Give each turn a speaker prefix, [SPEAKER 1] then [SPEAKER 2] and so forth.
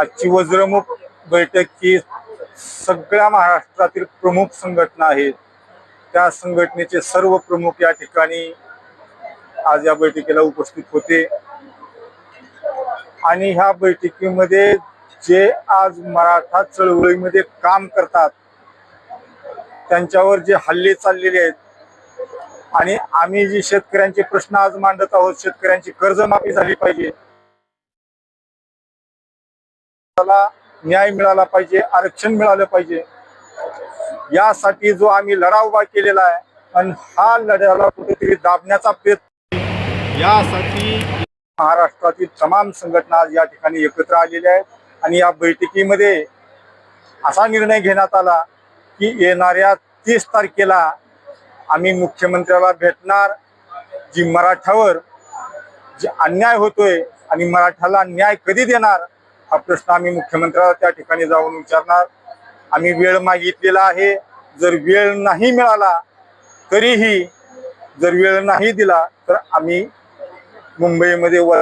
[SPEAKER 1] आजची वज्रमुख बैठक ही सगळ्या महाराष्ट्रातील प्रमुख संघटना आहेत. त्या संघटनेचे सर्व प्रमुख या ठिकाणी आज या बैठकीला उपस्थित होते. आणि ह्या बैठकीमध्ये जे आज मराठा चळवळीमध्ये काम करतात त्यांच्यावर जे हल्ले चाललेले आहेत आणि आम्ही जे शेतकऱ्यांचे प्रश्न आज मांडत आहोत शेतकऱ्यांची कर्जमाफी झाली पाहिजे त्याला न्याय मिळाला पाहिजे आरक्षण मिळालं पाहिजे. यासाठी जो आम्ही लढा उभा केलेला आहे आणि हा लढ्याला कुठेतरी दाबण्याचा प्रयत्न यासाठी महाराष्ट्रातील तमाम संघटना आज या ठिकाणी एकत्र आलेल्या आहेत. आणि या बैठकीमध्ये असा निर्णय घेण्यात आला की येणाऱ्या तीस तारखेला आम्ही मुख्यमंत्र्याला भेटणार जी मराठावर जे अन्याय होतोय आणि मराठाला न्याय कधी देणार हा प्रश्न आम्ही मुख्यमंत्र्याला त्या ठिकाणी जाऊन विचारणार. आम्ही वेळ मागितलेला आहे. जर वेळ नाही मिळाला तरीही जर वेळ नाही दिला तर आम्ही मुंबईमध्ये व